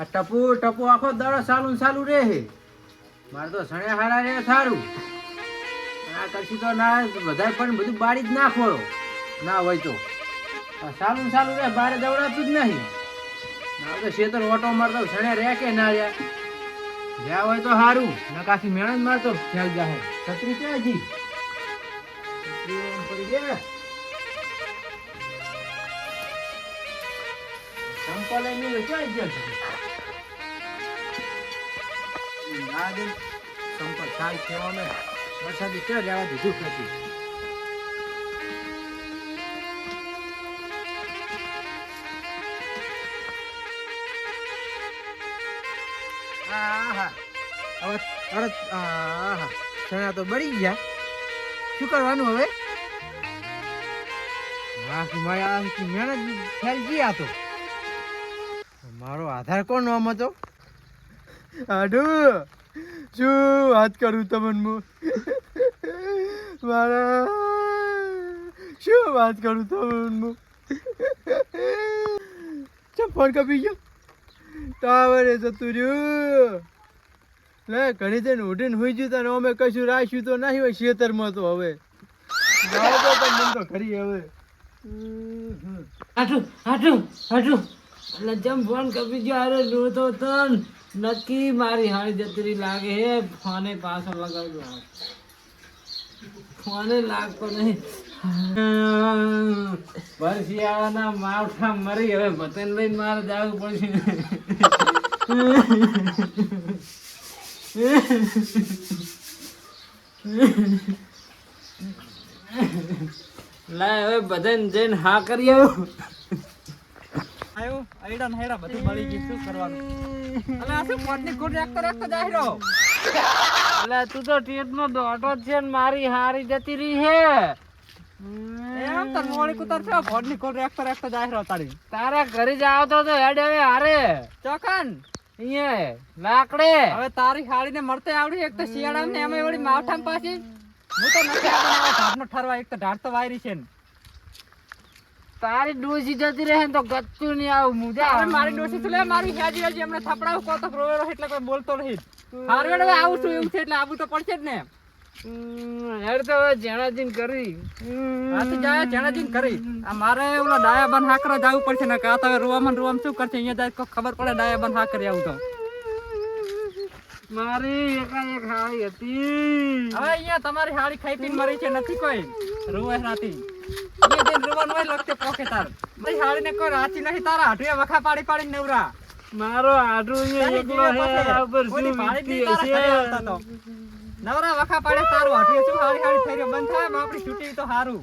આ ટપુ ટપુ આખો દાડો સાલું ને સાલું રહે હે મારે તો સણે હારા રે સારું આ કશી તો ના બધા પણ બધું બાળી જ નાખો ના હોય તો. સાલું ને સાલું રે બારે દવડાતું જ નહીં. ના તો શેતર ઓટો મારતો સણે રે કે ના રે જ્યાં હોય તો સારું નકાશી મેળન મારતો ખ્યાલ જાહે. છત્રી ક્યાં જી? પડી ગયા. ક્યાં ગયો છે? ના દે. સંપલ સાલ સેવા મેં વરસાદી ક્યાં લેવા દીધું તો બળી ગયા. શું કરવાનું હવે? વાહ, મારા મહેનત ફેલ ગયા તો. આધાર કોણ નામ હતો? આડુ શું વાત કરું તમને મારા શું વાત કરું તમને ચમ ફોન કપી ગયો? ટાવરે જતું રહ્યું. લે ઘણી જઈને ઉઠીને હોઈ ગયું તને અમે કશું રાખ્યું તો નહીં હોય ખેતરમાં તો હવે. તો મને તો ખરી હવે. હાટું હાટું હાટું એટલે જેમ ફોન કપી ગયો અરે તો ન, નક્કી મારી હાડી જતરી લાગે હે ફોને પાછો લગાવ્યો ફોને લાગતો નહીં. બરસિયાળાના માવઠા મરી હવે ભતન લઈને મારે જવું પડશે. લાય હવે બધાને જઈને હા કરી આવ્યો આયડા ને હેડા બધું મળી ગયું શું કરવાનું? અલા આ શું પોટની કુટ રાખતો રાખતો રહ્યો? અલે તું તો ટેટ નો દોટો છે ને મારી હારી જતી રહી હે. એમ તો મોળી કુતર છે ભોડની કોટ રાખતો રાખતો જાય રહ્યો તારી. તારા ઘરે જ આવતો તો હેડ હવે હારે. ચોકન અહીંયા લાકડે. હવે તારી હાળીને મળતે આવડી એક તો શિયાળા ને એમાં વળી માવઠામ પાછી. હું તો નથી આવતો ને આવા ઠરવા એક તો ઢાળ તો વાયરી છે ને. તારી ડોસી જતી રહે ને તો ગચ્ચું નહીં આવું મુજા હવે મારી ડોસી તું લે મારી હેજી હેજી એમને થપડાવું કહો તો રોવેલો એટલે કોઈ બોલતો નહીં. હારવે હવે આવું છું એવું છે એટલે આવું તો પડશે જ ને. હેડ તો હવે જેણાજીન કરી. આ તો જાય જણાજીને કરી. આ મારે ઓલા ડાયાબન હાકરા જવું પડશે ને કાં તો હવે મન રોવા શું કરશે? અહીંયા જાય ખબર પડે ડાયાબન હાકરી આવું તો. મારી એકાએક હાળી હતી. હવે અહીંયા તમારી હાળી ખાઈ પીને મરી છે નથી કોઈ. રૂવે રાતી. રૂવાનું હોય લખતે પોકે તાર. મારી હાડીને કોઈ રાચી નહીં તારા હાટુએ વખા પાડી પાડીને નવરા. મારો અહીંયા એકલો હે બરાબર શું વીતી હશે? નવરા વખા પાડે તારું હાટુએ શું હાળી હાળી થઈ રહ્યો? બંધ થાય આપણી છૂટી તો હારું.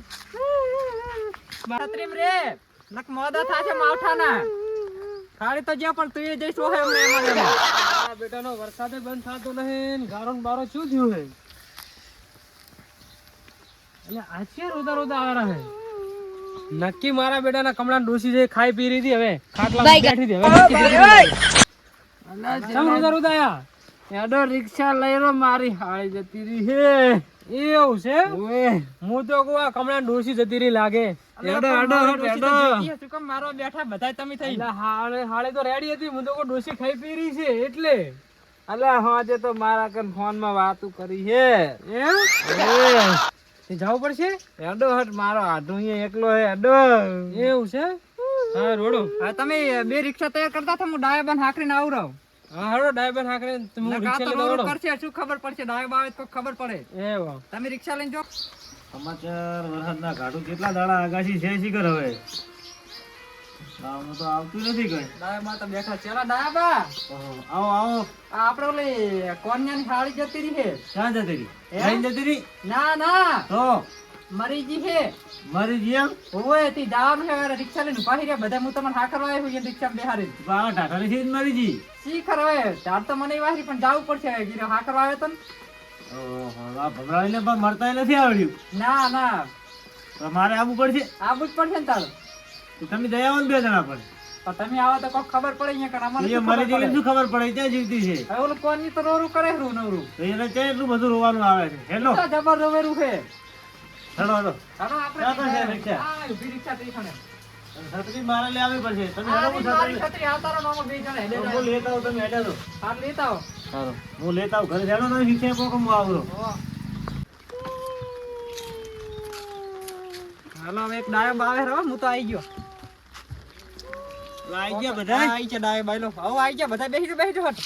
છત્રીમ રે નક મોદા થાશે માવઠાના. ખાડી તો જ્યાં પણ તું જઈશ હોય એમને એમ. આ બેટાનો વરસાદે બંધ થતો નહીં ને ગારો ને બારો શું થયું હે? એટલે આછી છે રોદા રોદા આ રહે નક્કી મારા બેટાના કમળા ડોસી છે ખાઈ પી રહી હતી હવે. ખાટલા બેઠી હતી હવે. રોદા રોદા આયા? એડો રિક્ષા લઈ રો મારી હાળી જતી રહી હે. એવું છે? હું તો કહું આ કમળા ડોસી જતી રહી લાગે. મારી બેઠા બધા તમે થઈ હાળે તો રેડી હતી હું તો ડોસી ખાઈ પી રહી છે એટલે. અલા હાજે તો મારા કન ફોનમાં વાતું કરી છે. એ જવું પડશે? એડો હટ મારો આઢું એકલો હે એવું છે? હા રોડો. હા તમે બે રિક્ષા તૈયાર કરતા હતા હું ડાયાબન હાકરીને આવું રહું હા હડો ડાયબર હાકરે તમે રિક્ષા લઈને આવડો. કરશે શું ખબર પડશે? ડાયાબ આવે તો ખબર પડે. એવો તમે રિક્ષા લઈને જો. સમાચાર વરસાદના ઘાટું કેટલા દાડા આગાશી છે શીખર હવે. આમ તો આવતું નથી કઈ. ડાયાબમાં તો બેઠા ચેલા ડાયબા. આવો આવો. આ આપણે ઓલી કોન્યાની હાળી જતી રહી છે. ક્યાં જતી રહી? જતી રહી? ના ના. તો? મરીજી છે મરી ગયા ઓય તી જવાનું છે રિક્ષા લઈને ઊભા રહ્યા. બધા હું તમને હા કરવા આવ્યો રિક્ષા બેહારી આ ટાટાની છે જ શી ખર હવે તો મને વાહરી પણ જવું પડશે. હવે હા કરવા આવ્યો તો ઓહો આ ભમરાડીને પણ મરતા નથી આવડ્યું. ના ના. તો મારે આવવું પડશે? આવું જ પડશે ને તારું. તમે દયા આવો ને બે જણા પણ. તમે આવો તો કોક ખબર પડે અહીંયા કણ અમને મરી ખબર પડે? શું ખબર પડે? ત્યાં જીવતી છે? હવે ઓલું કોની તો રોરું કરે રૂ નવરું એટલે એટલું બધું રોવાનું આવે છે? હેલો. છે? Hello hello. હાલો આપણે રિક્ષા? હા, રિક્ષા થઈ છત્રી મારે લઈ આવી પડશે. તમે હેડો, હું છત્રી- છત્રી આવતારો નામો બે જણા હેડે હું લેતા આવું તમે હેડો. હાલ લેતા આવો. સારું હું લેતા આવું. ઘરે હેડો તમે શીખે પોકો હું આવરો. હાલો હવે એક ડાયબ આવે રહો હું તો આવી ગયો. આઈ ગયા બધા? આવી ગયા ડાયો બાયલો. હવે આવી ગયા બધા બેસી બેસી હટ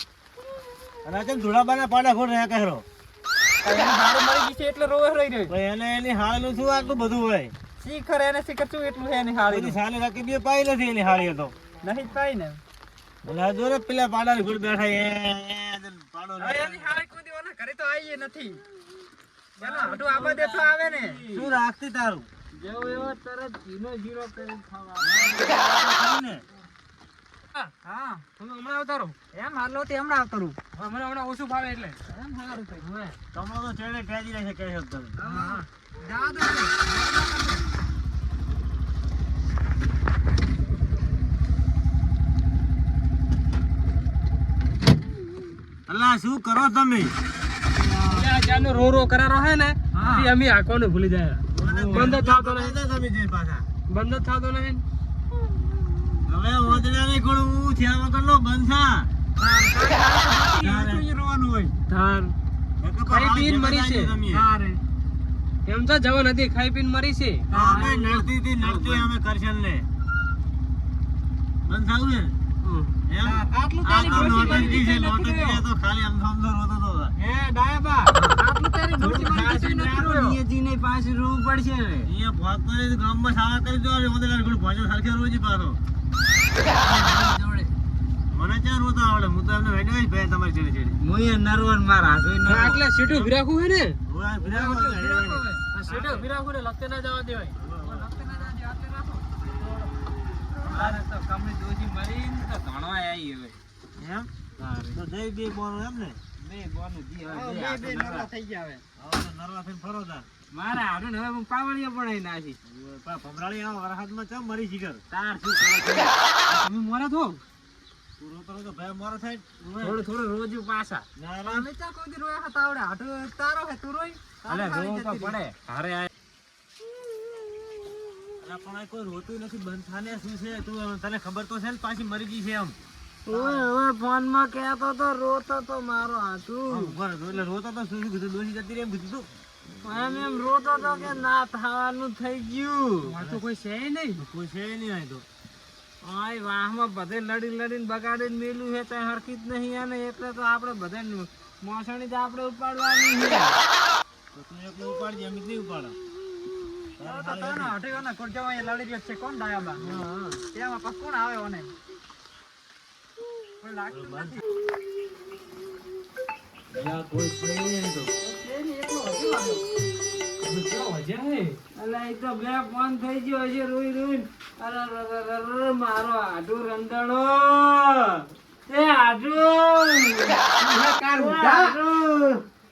અને આ કેમ ધોળાબાના પાડા ખોટ રહ્યા હારું મળી એટલે રોવે રહી રહ્યો ભાઈ એને એની હાળનું શું આટલું બધું હોય? શીખર એને શીખર શું એટલું છે એની સાલે રાખી બે પાઈ નથી એની હાળી તો. નહીં પાઈ ને. અને આ ને પેલા બેઠા એ એ એ પાડો એની હારી કોઈ દેવાના ઘરે તો આવીએ નથી. પેલા હટુ આબા દેતો આવે ને. શું રાખતી તારું? જેવો એવો તરત જીનો જીરો કરી ખાવા. ને હા. તમે હમણાં આવતારો એમ હાલો તે હમણાં આવતારું મને હમણાં ઓછું ભાવે એટલે. એમ સારું થયું હવે તમારો તો ચેડે ખેંચી રહેશે કહી શકો તમે. હા જા દો અલ્લા શું કરો તમે? જાનો રો રો કરારો હે ને એ અમે આંખોને ભૂલી જાય. બંધ જ થતો નહીં. તમે જે પાછા. બંધ થતો નહીં. હવે ઓદડા ને કોણ હું થયા વગર નો બંધા રોવાનું હોય. ધાર ખાઈ પીન મરી છે. એમ તો જવા નથી ખાઈ પીન મરી છે. અમે નડતી હતી નડતી અમે કરશન ને બંધ થાવું ને? એમ? આટલું આ નોટંકી છે નોટંકી તો ખાલી આમ આમ તો રોતો તો. હે ડાયાબા આટલું તારી મારી છે નથી રહ્યો નિયતિને પાછી રોવું પડશે ને અહીંયા ભાગ ગામમાં સાવા કરી દો અને ઓદડા કોણ ભાજો સરખે રોજ પાછો મને ક્યાં રોતા આવડે? હું તો એમને વેડ્યો જ ભાઈ તમારી છેડે છેડે. એ નરવન માર હાથે એટલે સીટો ભીરાખું હે ને? આ સીટું ભીરાખું ને લગતે ના જવા દેવાય લગતે ના જવા દે, રાખો. તો કમળી દોશી મરીને તો ઘણો આવી હવે. એમ? તો દઈ બે બોલો એમ ને? બે બોનું જી હવે બે બે હાથે બે નરવા. નરવા થઈ ગયા હવે. હવે નરવા થઈને ફરો તાર. મારે હાડું હવે હું પાવળીઓ પણ નાખી. પા ભમરાળી આવો વરસાદમાં ચમ મરી શીખર તાર શું તમે મોરા થો તું રોતો રોતો ભાઈ મારો થાય થોડું થોડું રોજ પાછા. ના ના અમે ચા કોઈ દી રોયા હતા આવડે. હાટુ તારો હે તું રોય. અલે રોવું તો પડે. હારે આ અલા પણ આ કોઈ રોતું નથી. બંધ થાને શું છે? તું તને ખબર તો છે ને પાછી મરી ગઈ છે એમ. ઓય હવે ફોનમાં કહેતો તો રોતો તો મારો હાથું. એટલે રોતો તો શું શું કીધું? ડોસી જતી રહી કીધું એમ એમ રોતો તો કે ના થવાનું થઈ ગયું. આ તો કોઈ છે નહીં. કોઈ છે નહીં આય તો. આય વાહમાં બધે લડી લડીને બગાડીને મેલું છે ત્યાં હરકી જ નહીં અને એટલે તો આપણે બધે મોસણી તો આપણે ઉપાડવાની છે. તો તું એકલો ઉપાડજે એમ નહીં ઉપાડો. તો તાનો કોણ ડાયાબા તેમાં કોણ આવે ઓને? મારો આઢું રંધણો એ આઢું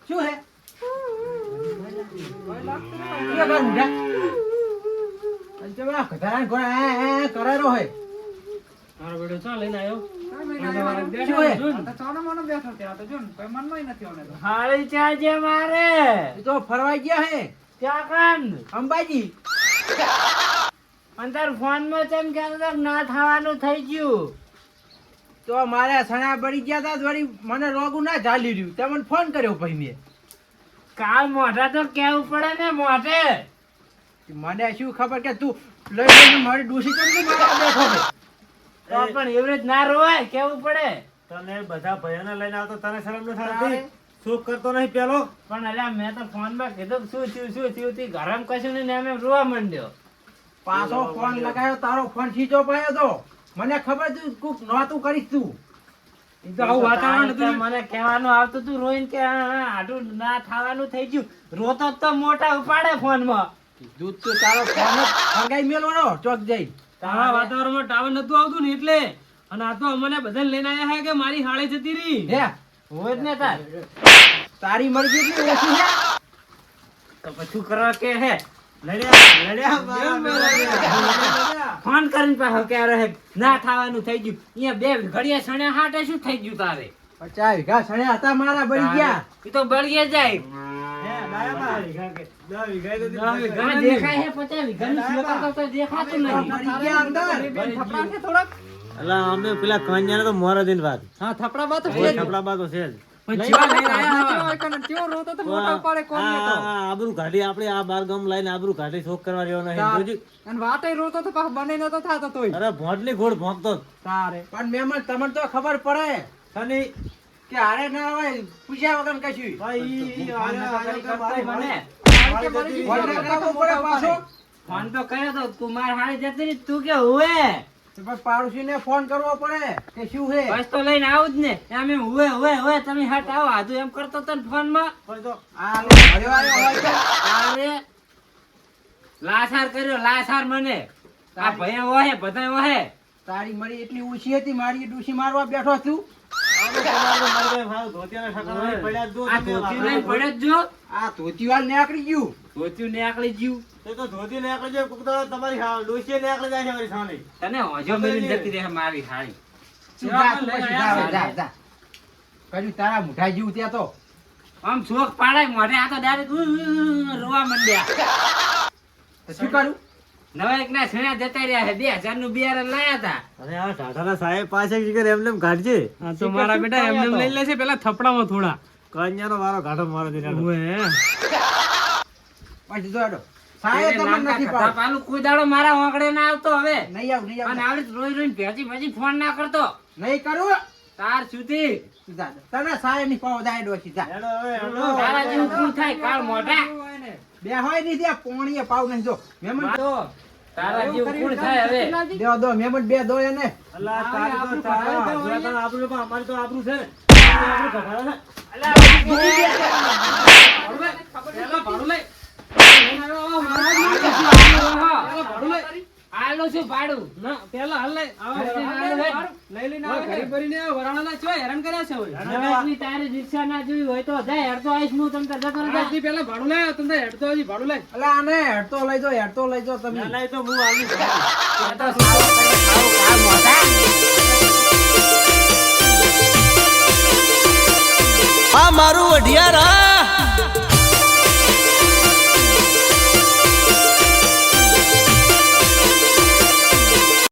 શું હે કરારો હે મારો બેડો ચા લઈને આવ્યો ને થવાનું થઈ ગયું. તો મારે સણા બળી ગયા તા વળી મને રોગું ના ચાલી રહ્યું. તે મને ફોન કર્યો ભાઈ મેં. કાલ મોઢા તો કેવું પડે ને મોઢે? મને શું ખબર કે તું લઈ લઈને મારી ડૂસી કેમ મારા બેઠો તો પણ એવી રીત ના રોવાય કેવું પડે? તને બધા ભયોને લઈને આવતો તને શરમ ન થતી શું કરતો નહીં પેલો? પણ અલ્યા મેં તો ફોનમાં કીધું શું થયું શું થયું તી? ગરમ કશું નહીં એમ રોવા માંડ્યો. પાછો ફોન લગાવ્યો તારો ફોન ખીચો ઓફ તો. મને ખબર તું કુક નહોતું કરીશ તું. મને કહેવાનું આવતું તું રોઈને કે આટલું ના થવાનું થઈ ગયું. રોતો જ તો મોટા ઉપાડે ફોનમાં. દૂધ તો તારો ફોન જ ફરગાઈ મેલો ચોક જઈ. તારા વાતાવરણમાં ટાવર નતું આવતું ને એટલે? અને આ તો અમને બધાને લઈને આવ્યા હે કે મારી હાળે જતી રહી? હે હોય જ ને તાર. તારી મરજી એટલી ઓછી છે તો પછી કરવા કે હે? લડ્યા લડ્યા. ફોન કરીને પાછો ક્યારે ના થવાનું થઈ ગયું. અહીંયા બે ઘડિયા સણ્યા હાટે શું થઈ ગયું તારે? પચાસ વીઘા સણ્યા હતા મારા બળી ગયા. એ તો બળીએ જાય. હે, ડાયાબા. દસ વીઘાએ તો દસ વીઘા. આ તો તો તો તો તો આબરૂ કાઢી બાર ગામ લઈને આબરૂ કાઢી શોખ કરવા રહ્યો નહીં. જોજી. અરે ભોંટલી ઘોડ ભોંકતો. જ. પણ મેમન તમને તો ખબર પડે. કે હારે ના હોય પૂછ્યા વગર કશું. ભાઈ, કરતો મને. ફોન ના કરવો પડે પાછો ફોન તો કર્યો તો કુમાર માર હારી જતી રહી. તું કે હુએ પાડોશી ને ફોન કરવો પડે કે શું હે? બસ તો લઈને આવું જ ને. એમ એમ હુએ હુએ હુએ તમે હાટ આવો. આધુ એમ કરતો તો ફોનમાં હોય. અરે લાસાર કર્યો લાસાર મને. આ ભાઈ વહે બધા વહે તારી મરી એટલી ઓછી હતી મારી ડૂસી મારવા બેઠો છું. તારા મુઠાઈ જેવું ત્યાં તો. આમ શોખ પાડાય મોઢે આ તો ડાયરેક્ટ રોવા મંડ્યા. શું કરું નવા એક ના છેણા જતા રહ્યા છે. બે હજારનું બિયારણ લાયા હતા. અને આ ટાટાના સાહેબ પાસે શીખર એમને કાઢજે. આ તો મારા બેટા એમને એમ લઈ લેશે પેલા થપડામાં થોડા. કન્યાનો વારો કાઢો મારો દિન ઓવે. જો હેડો. સાહેબ તમને નથી ખભા પાલું કોઈ દાડો મારા વાંકડે ના આવતો હવે. નહીં આવ નહીં અને આવ રોઈ રોઈ રોઈને ભેજી ભેજી ફોન ના કરતો. નહીં કરું. તાર સુધી. તું જા, જા. તને સાહેબની પાવ જા. હેડો હેડો. તારા જેવું પૂરું થાય? કાળ મોઢા. બે હોય નહીં ત્યાં પોણીએ પાવ નહીં. જો મેમન તો તારા જીવ પૂરું થાય હવે? દેવો દો મેમન બે દો એને અલા, તારી તો તારા આપણું પણ અમારી તો આપણું છે. ને આબરૂ કઢાડો ને. પેલા ભાડું લઈ. આલો છું ભાડું ના, પેલા હાલ લઈ. લઈ, લઈ. લઈ. લઈ લઈને આવે. ઘરે ભરીને વરાણાના છો હેરાન કર્યા છે હવે. તારે તારી રિક્ષા ના જોઈ હોય તો જાય હેડતો આવીશ હું તમને જતો રહેજે. આજથી પેલા ભાડું લઈ તમને હેડતો હજી ભાડું લાય એટલે આને હેડતો લઈ જો હેડતો લઈ જો તમે ના, ના, તો હું આવી તો. આ મારું અઢિયારા